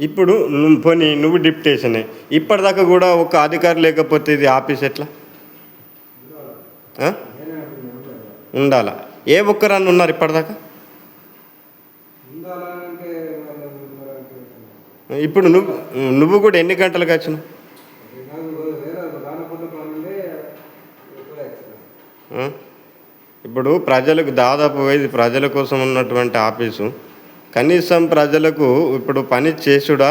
ఇప్పుడు నువ్వు పోనీ నువ్వు డిప్యుటేషనే ఇప్పటిదాకా కూడా ఒక అధికారి లేకపోతే ఇది ఆఫీస్ ఎట్లా? ఉండాలా? ఏ ఒక్కరన్నా ఉన్నారు ఇప్పటిదాకా? ఇప్పుడు నువ్వు నువ్వు కూడా ఎన్ని గంటలకు వచ్చినావు? ఇప్పుడు ప్రజలకు దాదాపు ఇది ప్రజల కోసం ఉన్నటువంటి ఆఫీసు. కనీసం ప్రజలకు ఇప్పుడు పని చేసుడా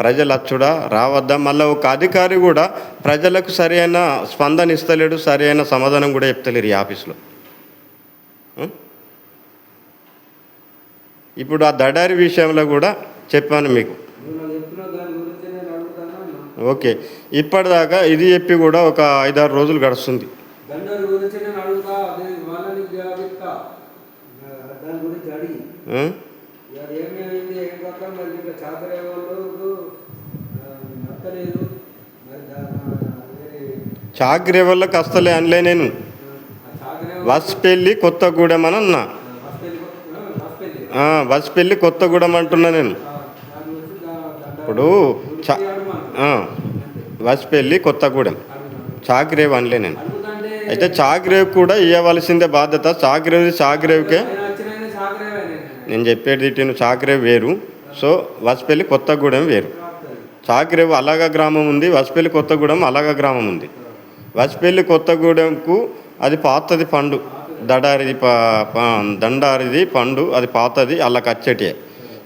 ప్రజలు అచ్చుడా రావద్దా? మళ్ళీ ఒక అధికారి కూడా ప్రజలకు సరైన స్పందన ఇస్తలేడు సరైన సమాధానం కూడా చెప్తలేరు ఈ ఆఫీస్లో? ఇప్పుడు ఆ దడారి విషయంలో కూడా చెప్పాను మీకు. ఓకే. ఇప్పటిదాకా ఇది చెప్పి కూడా ఒక ఐదారు రోజులు గడుస్తుంది. దాని గురించి అది ఏమేమైంది ఏం కాక మరి ఇంకా చాకరే వాళ్ళు నక్కలేదు మరి దాని చాకరీ వల్ల కస్తలే అనలే నేను. వసపెల్లి కొత్తగూడెం అని అన్నా. వసపెల్లి కొత్తగూడెం అంటున్నా నేను. ఇప్పుడు చా వసపెల్లి కొత్తగూడెం. చాకరేవ్ అనలే నేను. అయితే చాకరేవ్ కూడా ఇవ్వవలసిందే బాధ్యత. చాకరేవ్ చాకరేవ్కే నేను చాకరే చెప్పేది ఇటు చాకరేవ్ వేరు. సో వసపెల్లి కొత్తగూడెం వేరు. చాకరేవ్ అలాగా గ్రామం ఉంది వసపెల్లి కొత్తగూడెం అలాగా గ్రామం ఉంది. వసపెల్లి కొత్తగూడెంకు అది పాతది పండు. దడారిది దండారిది పండు అది పాతది అలా కచ్చటే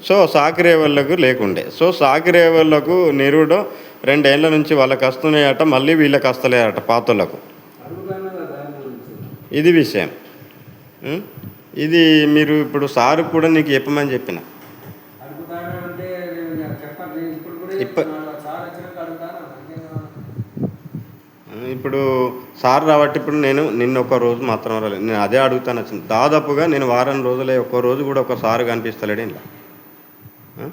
సో సాకిరేవళ్ళకు లేకుండే. సో సాకిరేవళ్ళకు నిరుడు రెండేళ్ళ నుంచి వాళ్ళకి వస్తున్నాయట మళ్ళీ వీళ్ళకి వస్తలేరట పాతలకు ఇది విషయం? ఇది మీరు ఇప్పుడు సారు కూడా నీకు చెప్పమని చెప్పిన. ఇప్పుడు. సార్ రాబట్టి ఇప్పుడు నేను నిన్న ఒక రోజు మాత్రం రాలేదు. నేను అదే అడుగుతాను వచ్చింది దాదాపుగా నేను వారం రోజులే ఒక్క రోజు కూడా ఒక సారు కనిపిస్తలేడు ఇలా ఆ?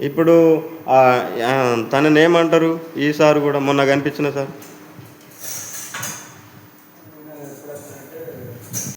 ఇప్పుడు ఆ, ఆ, తనని ఏమంటారు? ఈ సారు కూడా మొన్న కనిపించిన సార్?